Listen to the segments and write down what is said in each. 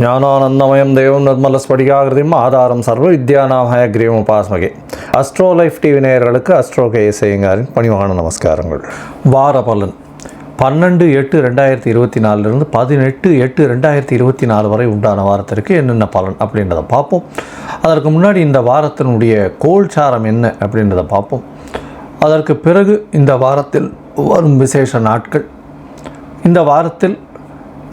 ஞானானந்தமயம் தேவம் நிர்மலஸ்படிகாகிருதியும் ஆதாரம் சர்வ வித்யானாமய கிரீவம் உபாசமகே அஸ்ட்ரோ லைஃப் டிவி நேயர்களுக்கு அஸ்ட்ரோ கே இசையங்காரின் பணிவான நமஸ்காரங்கள். வார பலன். பன்னெண்டு எட்டு ரெண்டாயிரத்தி இருபத்தி நாலுலேருந்து பதினெட்டு எட்டு ரெண்டாயிரத்தி இருபத்தி நாலு வரை உண்டான வாரத்திற்கு என்னென்ன பலன் அப்படின்றத பார்ப்போம். அதற்கு முன்னாடி இந்த வாரத்தினுடைய கோல்சாரம் என்ன அப்படின்றத பார்ப்போம். அதற்கு பிறகு இந்த வாரத்தில் வரும் விசேஷ நாட்கள். இந்த வாரத்தில்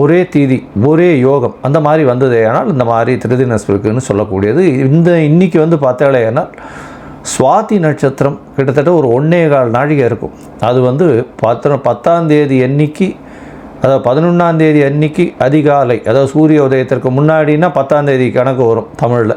ஒரே தீதி ஒரே யோகம் அந்த மாதிரி வந்தது ஆனால் இந்த மாதிரி திருதினஸ்பிருக்குன்னு சொல்லக்கூடியது. இந்த இன்னைக்கு வந்து பார்த்தாலேனால் சுவாதி நட்சத்திரம் கிட்டத்தட்ட ஒரு ஒன்றே கால் நாழிகை இருக்கும். அது வந்து பத்து பத்தாம் தேதி அன்னைக்கு அதாவது பதினொன்றாம் தேதி அன்னைக்கு அதிகாலை அதாவது சூரிய உதயத்திற்கு முன்னாடினா பத்தாம் தேதி கணக்கு வரும் தமிழில்.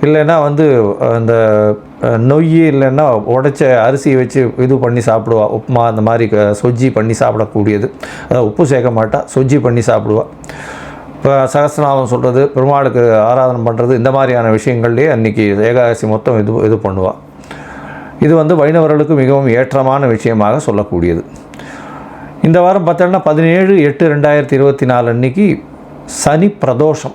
இல்லைன்னா வந்து அந்த நொய் இல்லைன்னா உடைச்ச அரிசியை வச்சு இது பண்ணி சாப்பிடுவா. உப்புமா அந்த மாதிரி க- சொஜ்ஜி பண்ணி சாப்பிடக்கூடியது. அதாவது உப்பு சேர்க்க மாட்டா சொஜ்ஜி பண்ணி சாப்பிடுவா. இப்போ சகஸ்ரநாமம் சொல்கிறது பெருமாளுக்கு ஆராதனை பண்ணுறது இந்த மாதிரியான விஷயங்கள்லேயே அன்றைக்கி ஏகாதசி மொத்தம் இது இது பண்ணுவாள் இது வந்து வைணவர்களுக்கு மிகவும் ஏற்றமான விஷயமாக சொல்லக்கூடியது. இந்த வாரம் பார்த்தோன்னா பதினேழு எட்டு ரெண்டாயிரத்தி இருபத்தி நாலு அன்னைக்கு சனி பிரதோஷம்.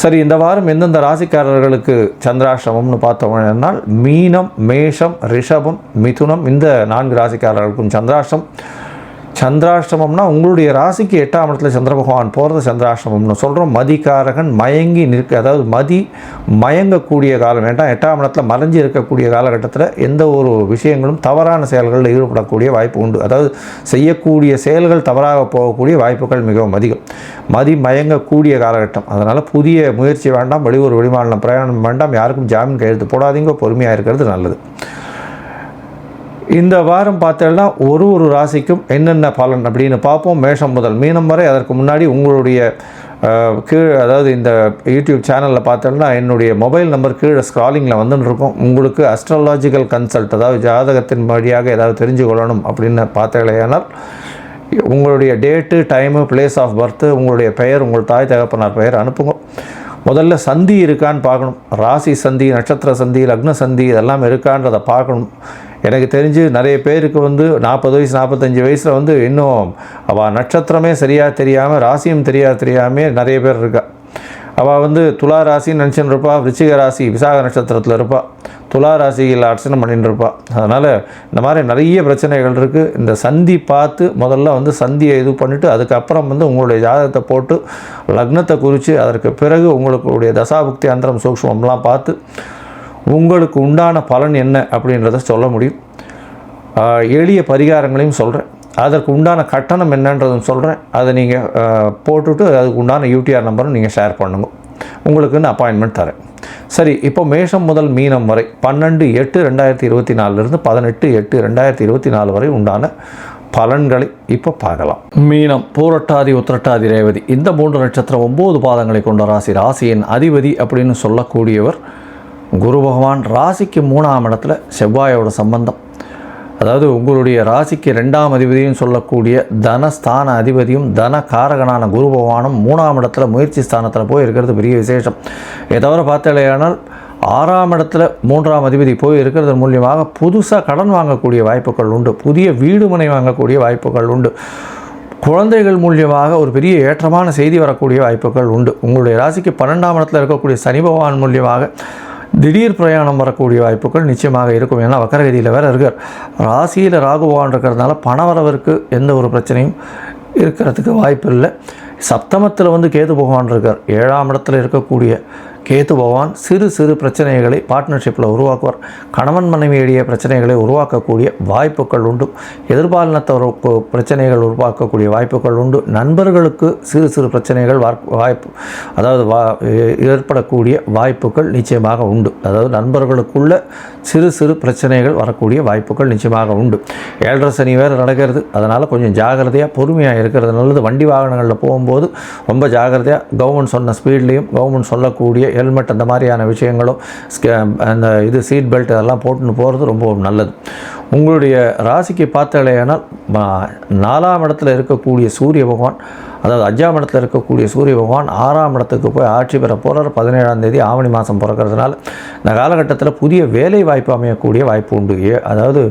சரி இந்த வாரம் எந்தெந்த ராசிக்காரர்களுக்கு சந்திராஷ்டமம்னு பார்த்தோம்னால் மீனம் மேஷம் ரிஷபம் மிதுனம் இந்த நான்கு ராசிக்காரர்களுக்கும் சந்திராஷ்டம். சந்திராஷ்டமம்னா உங்களுடைய ராசிக்கு எட்டாம் இடத்துல சந்திர பகவான் போகிறது சந்திராஷ்டமம்னு சொல்கிறோம் மதிக்காரகன் மயங்கி நிற்க அதாவது மதி மயங்கக்கூடிய காலம் வேண்டாம் எட்டாம் இடத்துல மறைஞ்சு இருக்கக்கூடிய காலகட்டத்தில் எந்த ஒரு விஷயங்களும் தவறான செயல்களில் ஈடுபடக்கூடிய வாய்ப்பு உண்டு. அதாவது செய்யக்கூடிய செயல்கள் தவறாக போகக்கூடிய வாய்ப்புகள் மிகவும் அதிகம். மதி மயங்கக்கூடிய காலகட்டம். அதனால் புதிய முயற்சி வேண்டாம் வெளியூர் வெளிமாநிலம் பிரயாணம் வேண்டாம் யாருக்கும் ஜாமீன் கையெழுத்து போடாதீங்க பொறுமையாக இருக்கிறது நல்லது. இந்த வாரம் பார்த்தோம்னா ஒரு ஒரு ராசிக்கும் என்னென்ன பலன் அப்படின்னு பார்ப்போம். மேஷம் முதல் மீனம் வரை அதற்கு முன்னாடி உங்களுடைய கீழே அதாவது இந்த யூடியூப் சேனலில் பார்த்தோம்னா என்னுடைய மொபைல் நம்பர் கீழே ஸ்க்ராலிங்கில் வந்துன்னு இருக்கும். உங்களுக்கு அஸ்ட்ராலாஜிக்கல் கன்சல்ட் அதாவது ஜாதகத்தின் வழியாக ஏதாவது தெரிஞ்சு கொள்ளணும் அப்படின்னு பார்த்தீங்களேனால் உங்களுடைய date time place of birth உங்களுடைய பெயர் உங்கள் தாய் தகப்பனார் பெயர் அனுப்புங்க. முதல்ல சந்தி இருக்கான்னு பார்க்கணும். ராசி சந்தி நட்சத்திர சந்தி லக்ன சந்தி இதெல்லாம் இருக்கான்றதை பார்க்கணும். எனக்கு தெரிஞ்சு நிறைய பேருக்கு வந்து நாற்பது வயசு நாற்பத்தஞ்சு வயசில் வந்து இன்னும் அவள் நட்சத்திரமே சரியாக தெரியாமல் ராசியும் தெரியா தெரியாமல் நிறைய பேர் இருக்கா. அவள் வந்து துலா ராசின்னு நினச்சின்னு இருப்பா விருச்சிக ராசி விசாக நட்சத்திரத்தில் இருப்பா. துலா ராசியில் அர்ச்சனை பண்ணிட்டு இருப்பா. அதனால் இந்த மாதிரி நிறைய பிரச்சனைகள் இருக்குது இந்த சந்தி பார்த்து முதல்ல வந்து சந்தியை இது பண்ணிவிட்டு அதுக்கப்புறம் வந்து உங்களுடைய ஜாதகத்தை போட்டு லக்னத்தை குறித்து அதற்கு பிறகு உங்களுடைய தசாபுக்தி அந்தரம் சூக்ஷ்மம்லாம் பார்த்து உங்களுக்கு உண்டான பலன் என்ன அப்படின்றத சொல்ல முடியும். எளிய பரிகாரங்களையும் சொல்கிறேன் அதற்கு உண்டான கட்டணம் என்னன்றதும் சொல்கிறேன் அதை நீங்கள் போட்டுவிட்டு அதுக்கு உண்டான யூடிஆர் நம்பரும் நீங்கள் ஷேர் பண்ணுங்க. உங்களுக்குன்னு அப்பாயின்மெண்ட் தரேன். சரி இப்போ மேஷம் முதல் மீனம் வரை பன்னெண்டு எட்டு ரெண்டாயிரத்தி இருபத்தி நாலுலேருந்து பதினெட்டு எட்டு ரெண்டாயிரத்தி இருபத்தி நாலு வரை உண்டான பலன்களை இப்போ பார்க்கலாம். மீனம் பூரட்டாதி உத்திரட்டாதி ரேவதி. இந்த மூன்று நட்சத்திரம் ஒம்பது பாதங்களை கொண்ட ராசி. ராசியின் அதிபதி அப்படின்னு சொல்லக்கூடியவர் குரு பகவான் ராசிக்கு மூணாம் இடத்துல செவ்வாயோட சம்பந்தம். அதாவது உங்களுடைய ராசிக்கு ரெண்டாம் அதிபதியும் சொல்லக்கூடிய தனஸ்தான அதிபதியும் தன காரகனான குரு பகவானும் மூணாம் இடத்துல முயற்சி ஸ்தானத்தில் போய் இருக்கிறது பெரிய விசேஷம். இதை தவிர பார்த்தாலேயானால் ஆறாம் இடத்துல மூன்றாம் அதிபதி போய் இருக்கிறது மூலியமாக புதுசாக கடன் வாங்கக்கூடிய வாய்ப்புகள் உண்டு. புதிய வீடு மனை வாங்கக்கூடிய வாய்ப்புகள் உண்டு. குழந்தைகள் மூலியமாக ஒரு பெரிய ஏற்றமான செய்தி வரக்கூடிய வாய்ப்புகள் உண்டு. உங்களுடைய ராசிக்கு பன்னெண்டாம் இடத்துல இருக்கக்கூடிய சனி பகவான் மூலியமாக திடீர் பிரயாணம் வரக்கூடிய வாய்ப்புகள் நிச்சயமாக இருக்கும் ஏன்னா வக்கரகதியில் வேற இருக்கார். ராசியில் ராகு பகவான் இருக்கிறதுனால பணவரவிற்கு எந்த ஒரு பிரச்சனையும் இருக்கிறதுக்கு வாய்ப்பு இல்லை சப்தமத்தில் வந்து கேது பகவான் இருக்கார். ஏழாம் இடத்துல இருக்கக்கூடிய கேது பகவான் சிறு சிறு பிரச்சனைகளை பார்ட்னர்ஷிப்பில் உருவாக்குவார். கணவன் மனைவியுடைய பிரச்சனைகளை உருவாக்கக்கூடிய வாய்ப்புகள் உண்டு. எதிர்பாலினத்தவருக்கு பிரச்சனைகள் உருவாக்கக்கூடிய வாய்ப்புகள் உண்டு. நண்பர்களுக்கு சிறு சிறு பிரச்சனைகள் வாய்ப்பு அதாவது வா ஏ- ஏற்படக்கூடிய வாய்ப்புகள் நிச்சயமாக உண்டு. அதாவது நண்பர்களுக்குள்ள சிறு சிறு பிரச்சனைகள் வரக்கூடிய வாய்ப்புகள் நிச்சயமாக உண்டு. ஏழரை சனி வேறு நடக்கிறது. அதனால் கொஞ்சம் ஜாகிரதையாக பொறுமையாக இருக்கிறது நல்லது. வண்டி வாகனங்களில் போகும்போது ரொம்ப ஜாகிரதையாக கவர்மெண்ட் சொன்ன ஸ்பீட்லேயும் கவர்மெண்ட் சொல்லக்கூடிய ஹெல்மெட் அந்த மாதிரியான விஷயங்களும் அந்த இது சீட் பெல்ட் அதெல்லாம் போட்டுன்னு போகிறது ரொம்ப நல்லது. உங்களுடைய ராசிக்கு பார்த்தாலேயானால் நாலாம் இடத்துல இருக்கக்கூடிய சூரிய பகவான் அதாவது அஞ்சாம் இடத்துல இருக்கக்கூடிய சூரிய பகவான் ஆறாம் இடத்துக்கு போய் ஆட்சி பெற போகிறார் பதினேழாம் தேதி ஆவணி மாதம் பிறக்கிறதுனால இந்த காலகட்டத்தில் புதிய வேலை வாய்ப்பு அமையக்கூடிய வாய்ப்பு உண்டு. ஏ அதாவது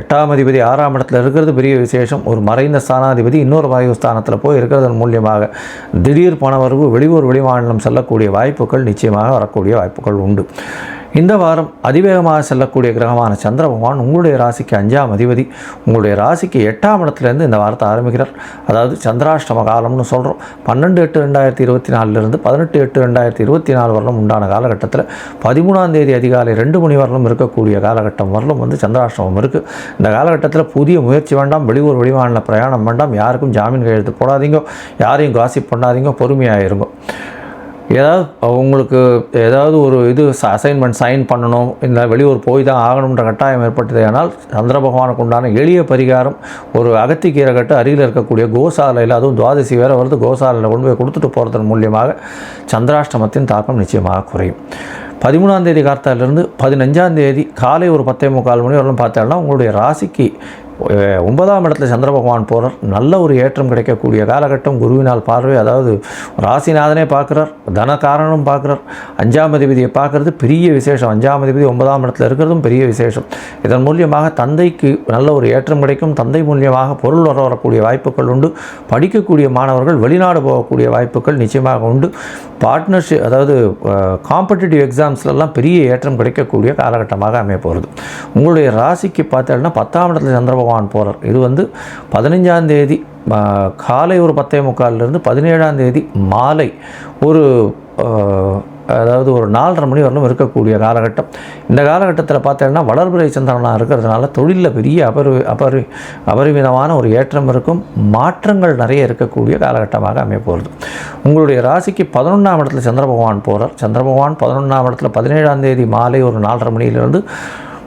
எட்டாம் அதிபதி ஆறாம் இடத்துல இருக்கிறது பெரிய விசேஷம். ஒரு மறைந்த ஸ்தானாதிபதி இன்னொரு வாயு ஸ்தானத்தில் போய் இருக்கிறதன் மூலியமாக திடீர் பணவரவு வெளியூர் வெளிமாநிலம் செல்லக்கூடிய வாய்ப்புகள் நிச்சயமாக வரக்கூடிய வாய்ப்புகள் உண்டு. இந்த வாரம் அதிவேகமாக செல்லக்கூடிய கிரகமான சந்திர பகவான் உங்களுடைய ராசிக்கு அஞ்சாம் அதிபதி உங்களுடைய ராசிக்கு எட்டாம் இடத்துலேருந்து இந்த வாரத்தை ஆரம்பிக்கிறார். அதாவது சந்திராஷ்டம காலம்னு சொல்கிறோம் பன்னெண்டு எட்டு ரெண்டாயிரத்தி இருபத்தி நாலுலேருந்து பதினெட்டு எட்டு ரெண்டாயிரத்தி இருபத்தி நாலு வரலும் உண்டான காலகட்டத்தில் பதிமூணாம் தேதி அதிகாலை ரெண்டு மணி வரலும் இருக்கக்கூடிய காலகட்டம் வரலும் வந்து சந்திராஷ்டமம் இருக்குது இந்த காலகட்டத்தில் புதிய முயற்சி வேண்டாம் வெளியூர் வெளிமாநில பிரயாணம் வேண்டாம் யாருக்கும் ஜாமீன் கையெழுத்து போடாதீங்க யாரையும் காசிப் பண்ணாதீங்க பொறுமையாக இருங்க. ஏதாவது உங்களுக்கு ஏதாவது ஒரு இது அசைன்மெண்ட் சைன் பண்ணணும் இல்லை வெளியூர் போய் தான் ஆகணுன்ற கட்டாயம் ஏற்பட்டது ஆனால் சந்திர பகவானுக்கு உண்டான எளிய பரிகாரம் ஒரு அகத்திக்கீரை கட்டு அருகில் இருக்கக்கூடிய கோசாலையில் அதுவும் துவாதசி வேறு வருது கோசாலையில் கொண்டு போய் கொடுத்துட்டு போகிறதன் மூலியமாக சந்திராஷ்டமத்தின் தாக்கம் நிச்சயமாக குறையும். பதிமூணாம் தேதி கார்த்தாலிருந்து பதினஞ்சாம் தேதி காலை ஒரு பத்தே முக்கால் மணி வரலும் பார்த்தோம்னா உங்களுடைய ராசிக்கு ஒன்பதாம் இடத்துல சந்திர பகவான் போகிறார் நல்ல ஒரு ஏற்றம் கிடைக்கக்கூடிய காலகட்டம் குருவினால் பார்வை அதாவது ராசிநாதனே பார்க்குறார் தனகாரனும் பார்க்குறார். அஞ்சாம் அதிபதியை பார்க்குறது பெரிய விசேஷம். அஞ்சாம் அதிபதி ஒன்பதாம் இடத்துல இருக்கிறதும் பெரிய விசேஷம். இதன் மூலியமாக தந்தைக்கு நல்ல ஒரு ஏற்றம் கிடைக்கும். தந்தை மூலியமாக பொருள் வர வரக்கூடிய வாய்ப்புகள் உண்டு. படிக்கக்கூடிய மாணவர்கள் வெளிநாடு போகக்கூடிய வாய்ப்புகள் நிச்சயமாக உண்டு. பார்ட்னர்ஷிப் அதாவது காம்படிட்டிவ் எக்ஸாம்ஸ்லலாம் பெரிய ஏற்றம் கிடைக்கக்கூடிய காலகட்டமாக அமைய போகிறது உங்களுடைய ராசிக்கு பார்த்தீங்கன்னா பத்தாம் இடத்துல சந்திர பகவான் போகிறார் இது வந்து பதினஞ்சாம் தேதி காலை ஒரு பத்தே முக்கால்லேருந்து பதினேழாம் தேதி மாலை ஒரு அதாவது ஒரு நாலரை மணி வரலும் இருக்கக்கூடிய காலகட்டம். இந்த காலகட்டத்தில் பார்த்தீங்கன்னா வளர்பிறை சந்திரனாக இருக்கிறதுனால தொழிலில் பெரிய அபரி அபரி அபரிமிதமான ஒரு ஏற்றம் இருக்கும். மாற்றங்கள் நிறைய இருக்கக்கூடிய காலகட்டமாக அமைப்போகிறது உங்களுடைய ராசிக்கு பதினொன்றாம் இடத்துல சந்திர பகவான் போகிறார் சந்திர பகவான் பதினொன்றாம் இடத்துல பதினேழாம் தேதி மாலை ஒரு நாலரை மணியிலிருந்து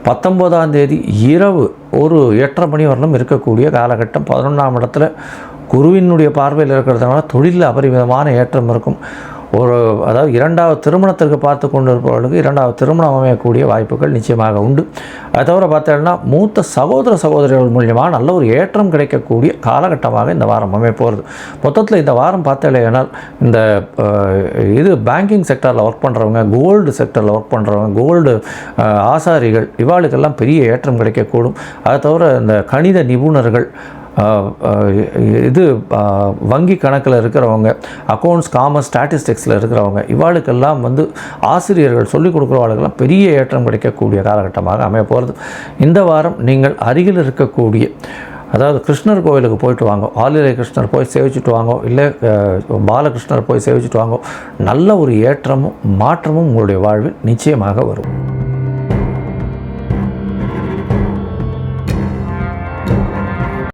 பத்தொம்போதாம் தேதி இரவு ஒரு எட்டரை மணி வரலும் இருக்கக்கூடிய காலகட்டம். பதினொன்றாம் இடத்துல குருவினுடைய பார்வையில் இருக்கிறதுனால தொழிலில் அபரிமிதமான ஏற்றம் இருக்கும். ஒரு அதாவது இரண்டாவது திருமணத்திற்கு பார்த்து கொண்டு இருப்பவர்களுக்கு இரண்டாவது திருமணம் அமையக்கூடிய வாய்ப்புகள் நிச்சயமாக உண்டு. அது தவிர பார்த்தோம்னா மூத்த சகோதர சகோதரிகள் மூலியமாக நல்ல ஒரு ஏற்றம் கிடைக்கக்கூடிய காலகட்டமாக இந்த வாரம் அமைய போகிறது மொத்தத்தில் இந்த வாரம் பார்த்தேனால் இந்த இது பேங்கிங் செக்டரில் ஒர்க் பண்ணுறவங்க கோல்டு செக்டரில் ஒர்க் பண்ணுறவங்க கோல்டு ஆசாரிகள் இவாளுக்கெல்லாம் பெரிய ஏற்றம் கிடைக்கக்கூடும். அதை தவிர இந்த கணித நிபுணர்கள் இது வங்கி கணக்கில் இருக்கிறவங்க அக்கௌண்ட்ஸ் காமர்ஸ் ஸ்டாட்டிஸ்டிக்ஸில் இருக்கிறவங்க இவாளுக்கெல்லாம் வந்து ஆசிரியர்கள் சொல்லிக் கொடுக்குறவாளுக்கெல்லாம் பெரிய ஏற்றம் கிடைக்கக்கூடிய காலகட்டமாக அமைய போகிறது இந்த வாரம் நீங்கள் அருகில் இருக்கக்கூடிய அதாவது கிருஷ்ணர் கோவிலுக்கு போயிட்டு வாங்க. ஆலிலை கிருஷ்ணர் போய் சேவிச்சுட்டு வாங்க இல்லை பாலகிருஷ்ணர் போய் சேவிச்சுட்டு வாங்க. நல்ல ஒரு ஏற்றமும் மாற்றமும் உங்களுடைய வாழ்வில் நிச்சயமாக வரும்.